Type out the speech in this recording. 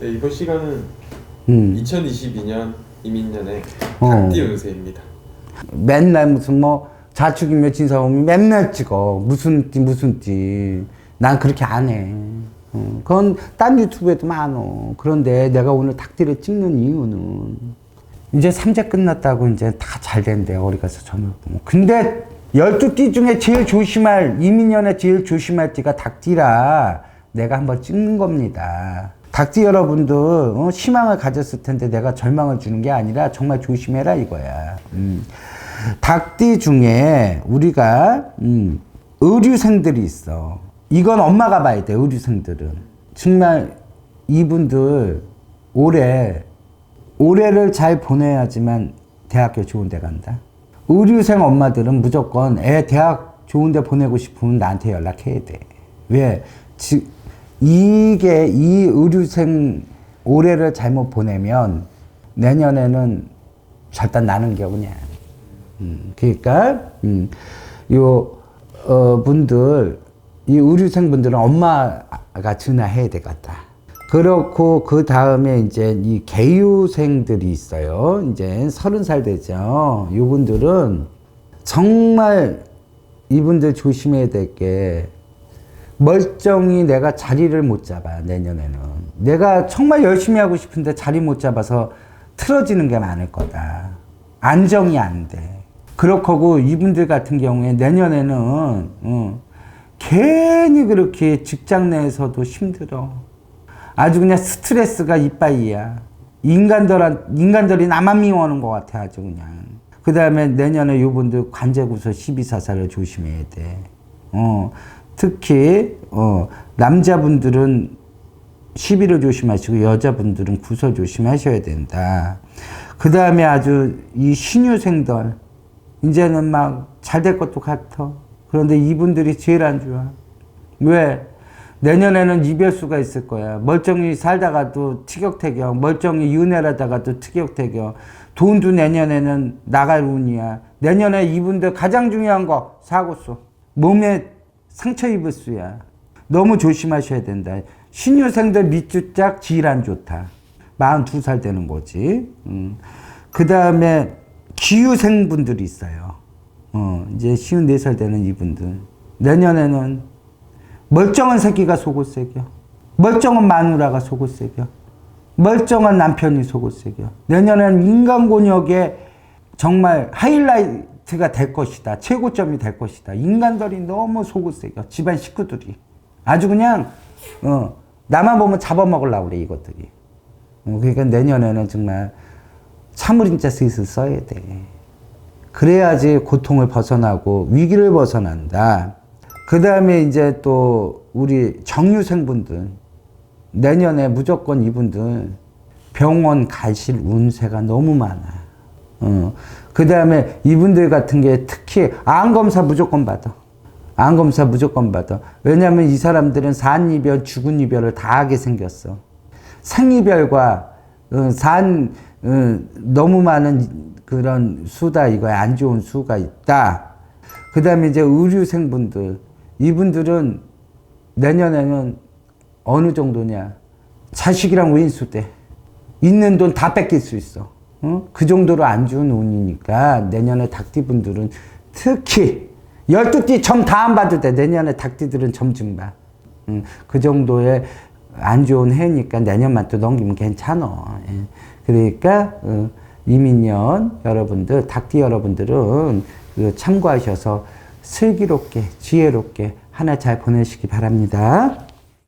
네, 이번 시간은 음. 2022년 이민년의 어. 닭띠 운세입니다. 맨날 무슨 뭐 자축이며 진사오미 맨날 찍어. 무슨 띠 무슨 띠난 그렇게 안 해. 어, 그건 딴 유튜브에도 많어. 그런데 내가 오늘 닭띠를 찍는 이유는 이제 삼재 끝났다고 이제 다 잘 된대 어디 가서 점을 보면 근데 열두 띠 중에 제일 조심할 이민년에 제일 조심할 띠가 닭띠라 내가 한번 찍는 겁니다 닭띠 여러분들 어, 희망을 가졌을 텐데 내가 절망을 주는 게 아니라 정말 조심해라 이거야 음. 닭띠 중에 우리가 음, 의류생들이 있어. 이건 엄마가 봐야 돼. 의류생들은 정말 이분들 올해 올해를 잘 보내야지만 대학교 좋은 데 간다. 의류생 엄마들은 무조건 애 대학 좋은 데 보내고 싶으면 나한테 연락해야 돼. 왜? 지, 이게 이 의류생 올해를 잘못 보내면 내년에는 절단 나는 게 그냥. 음, 그러니까 음, 요 어, 분들 이 의류생 분들은 엄마가 전화해야 되겠다. 그렇고 그 다음에 이제 이 개유생들이 있어요. 이제 서른 살 되죠. 이분들은 정말 이분들 조심해야 될 게 멀쩡히 내가 자리를 못 잡아 내년에는 내가 정말 열심히 하고 싶은데 자리 못 잡아서 틀어지는 게 많을 거다. 안정이 안 돼. 그렇고 이분들 같은 경우에 내년에는 어, 괜히 그렇게 직장 내에서도 힘들어. 아주 그냥 스트레스가 이빠이야. 인간들 인간들이 나만 미워하는 것 같아 아주 그냥. 그 다음에 내년에 이분들 관제구서 12사사를 조심해야 돼. 어, 특히 어, 남자분들은 시비를 조심하시고 여자분들은 구설 조심하셔야 된다. 그 다음에 아주 이 신유생들 이제는 막 잘 될 것도 같아. 그런데 이분들이 제일 안 좋아. 왜? 내년에는 이별수가 있을 거야. 멀쩡히 살다가도 티격태격, 멀쩡히 윤회하다가도 티격태격. 돈도 내년에는 나갈 운이야. 내년에 이분들 가장 중요한 거 사고수. 몸에 상처 입을 수야. 너무 조심하셔야 된다. 신유생들 밑주짝 질안 좋다. 42살 되는 거지. 음. 그 다음에 기유생 분들이 있어요. 어, 이제 54살 되는 이분들. 내년에는 멀쩡한 새끼가 속을 새겨. 멀쩡한 마누라가 속을 새겨. 멀쩡한 남편이 속을 새겨. 내년에는 인간곤역의 정말 하이라이트 가 될 것이다. 최고점이 될 것이다. 인간들이 너무 속을 새겨. 집안 식구들이. 아주 그냥, 어, 나만 보면 잡아먹으려고 그래, 이것들이. 어, 그러니까 내년에는 정말 참을 인자 슬슬 써야 돼. 그래야지 고통을 벗어나고 위기를 벗어난다. 그 다음에 이제 또 우리 정유생분들 내년에 무조건 이분들 병원 가실 운세가 너무 많아. 어. 그 다음에 이분들 같은 게 특히 암 검사 무조건 받아. 암 검사 무조건 받아. 왜냐하면 이 사람들은 산 이별, 죽은 이별을 다 하게 생겼어. 생이별과 어, 산 어, 너무 많은 그런 수다 이거야 안 좋은 수가 있다. 그 다음에 이제 의류 생분들 이분들은 내년에는 어느 정도냐 자식이랑 왼수 돼 있는 돈 다 뺏길 수 있어. 어? 그 정도로 안 좋은 운이니까 내년에 닭띠분들은 특히 열두 띠 점 다 안 봐도 돼. 내년에 닭띠들은 점증 봐. 음, 그 정도의 안 좋은 해니까 내년만 또 넘기면 괜찮아. 예. 그러니까 어, 이민년 여러분들, 닭띠 여러분들은 그 참고하셔서 슬기롭게, 지혜롭게 한해잘 보내시기 바랍니다.